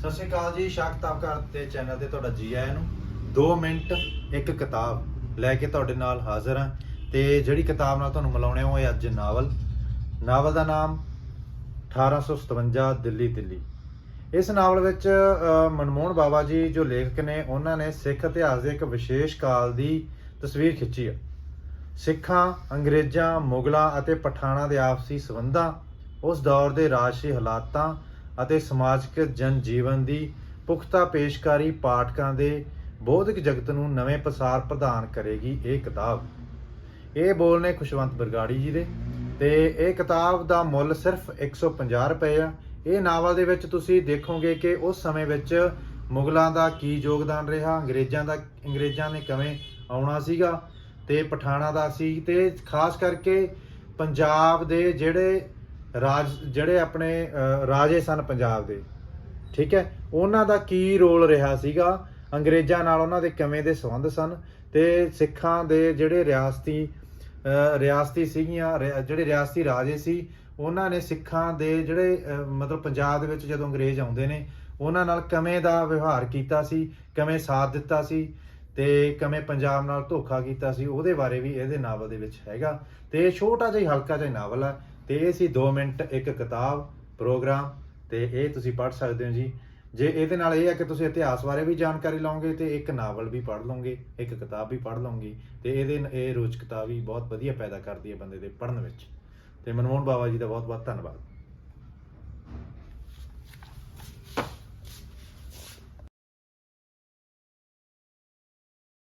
ਸਤਿ ਸ਼੍ਰੀ ਅਕਾਲ ਜੀ, ਸ਼ਾਕ ਤਾਪਕਾਰ ਦੇ ਚੈਨਲ ਤੇ ਤੁਹਾਡਾ ਜੀ ਆਇਆਂ ਨੂੰ। 2 ਮਿੰਟ, ਇੱਕ ਕਿਤਾਬ ਲੈ ਕੇ ਤੁਹਾਡੇ ਨਾਲ ਹਾਜ਼ਰ ਹਾਂ ਤੇ ਜਿਹੜੀ ਕਿਤਾਬ ਨਾਲ ਤੁਹਾਨੂੰ ਮਿਲਾਉਣੇ ਉਹ ਹੈ ਅੱਜ ਨਾਵਲ। ਨਾਵਲ ਦਾ ਨਾਮ 1857 ਦਿੱਲੀ ਦਿੱਲੀ। ਇਸ ਨਾਵਲ ਵਿੱਚ ਮਨਮੋਹਨ ਬਾਬਾ ਜੀ ਜੋ ਲੇਖਕ ਨੇ, ਉਹਨਾਂ ਨੇ ਸਿੱਖ ਇਤਿਹਾਸ ਦੇ ਇੱਕ ਵਿਸ਼ੇਸ਼ ਕਾਲ ਦੀ ਤਸਵੀਰ ਖਿੱਚੀ ਹੈ ਸਿੱਖਾਂ, ਅੰਗਰੇਜ਼ਾਂ, ਮੁਗਲਾਂ ਅਤੇ ਪਠਾਣਾਂ ਦੇ ਆਪਸੀ ਸਬੰਧਾਂ, ਉਸ ਦੌਰ ਦੇ ਰਾਜਸੀ ਹਾਲਾਤਾਂ ਅਤੇ ਸਮਾਜਿਕ ਜਨ ਜੀਵਨ ਦੀ ਪੁਖਤਾ ਪੇਸ਼ਕਾਰੀ ਪਾਠਕਾਂ ਦੇ ਬੌਧਿਕ ਜਗਤ ਨੂੰ ਨਵੇਂ ਪਸਾਰ ਪ੍ਰਦਾਨ ਕਰੇਗੀ ਇਹ ਕਿਤਾਬ। ਇਹ ਬੋਲ ਨੇ ਖੁਸ਼ਵੰਤ ਬਰਗਾੜੀ ਜੀ ਦੇ ਤੇ ਇਹ ਕਿਤਾਬ ਦਾ ਮੁੱਲ ਸਿਰਫ 150 ਰੁਪਏ ਆ। ਇਹ ਨਾਵਲ ਦੇ ਵਿੱਚ ਤੁਸੀਂ ਦੇਖੋਗੇ ਕਿ ਉਸ ਸਮੇਂ ਵਿੱਚ ਮੁਗਲਾਂ ਦਾ ਕੀ ਯੋਗਦਾਨ ਰਿਹਾ, ਅੰਗਰੇਜ਼ਾਂ ਦਾ, ਅੰਗਰੇਜ਼ਾਂ ਨੇ ਕਿਵੇਂ ਆਉਣਾ ਸੀਗਾ ਤੇ ਪਠਾਣਾ ਦਾ ਸੀ ਤੇ ਖਾਸ ਕਰਕੇ ਪੰਜਾਬ ਦੇ ਜਿਹੜੇ ਰਾਜ, ਜਿਹੜੇ ਆਪਣੇ ਰਾਜੇ ਸਨ ਪੰਜਾਬ ਦੇ, ਠੀਕ ਹੈ? ਉਹਨਾਂ ਦਾ ਕੀ ਰੋਲ ਰਿਹਾ ਸੀਗਾ? ਅੰਗਰੇਜ਼ਾਂ ਨਾਲ ਉਹਨਾਂ ਦੇ ਕਿਵੇਂ ਦੇ ਸੰਬੰਧ ਸਨ? ਤੇ ਸਿੱਖਾਂ ਦੇ ਜਿਹੜੇ ਰਿਆਸਤੀ ਰਿਆਸਤੀ ਸੀਗੀਆਂ ਜਿਹੜੇ ਰਿਆਸਤੀ ਰਾਜੇ ਸੀ, ਉਹਨਾਂ ਨੇ ਸਿੱਖਾਂ ਦੇ ਜਿਹੜੇ ਮਤਲਬ ਪੰਜਾਬ ਦੇ ਵਿੱਚ ਜਦੋਂ ਅੰਗਰੇਜ਼ ਆਉਂਦੇ ਨੇ, ਉਹਨਾਂ ਨਾਲ ਕਿਵੇਂ ਦਾ ਵਿਵਹਾਰ ਕੀਤਾ ਸੀ? ਕਿਵੇਂ ਸਾਥ ਦਿੱਤਾ ਸੀ? ਤੇ ਕਿਵੇਂ ਪੰਜਾਬ ਨਾਲ ਧੋਖਾ ਕੀਤਾ ਸੀ? ਉਹਦੇ ਬਾਰੇ ਵੀ ਇਹਦੇ ਨਾਵਲ ਦੇ ਵਿੱਚ ਹੈਗਾ। ਤੇ ਛੋਟਾ ਜਿਹਾ ਹਲਕਾ ਜਿਹਾ ਨਾਵਲ ਹੈ। ਤੇ ਇਹ ਸੀ 2 ਮਿੰਟ, ਇੱਕ ਕਿਤਾਬ, ਪ੍ਰੋਗਰਾਮ, ਤੇ ਇਹ ਤੁਸੀਂ ਪੜ੍ਹ ਸਕਦੇ ਹੋ ਜੀ। ਜੇ ਇਹਦੇ ਨਾਲ ਇਹ ਹੈ ਕਿ ਤੁਸੀਂ ਇਤਿਹਾਸ ਬਾਰੇ ਵੀ ਜਾਣਕਾਰੀ ਲਓਗੇ ਤੇ ਇੱਕ ਨਾਵਲ ਵੀ ਪੜ੍ਹ ਲਓਗੇ, ਇੱਕ ਕਿਤਾਬ ਵੀ ਪੜ੍ਹ ਲਓਗੇ, ਤੇ ਇਹਦੇ ਇਹ ਰੋਚਕਤਾ ਵੀ ਬਹੁਤ ਵਧੀਆ ਪੈਦਾ ਕਰਦੀ ਹੈ ਬੰਦੇ ਦੇ ਪੜ੍ਹਨ ਵਿੱਚ। ਤੇ ਮਨਮੋਹਨ ਬਾਬਾ ਜੀ ਦਾ ਬਹੁਤ ਬਹੁਤ ਧੰਨਵਾਦ।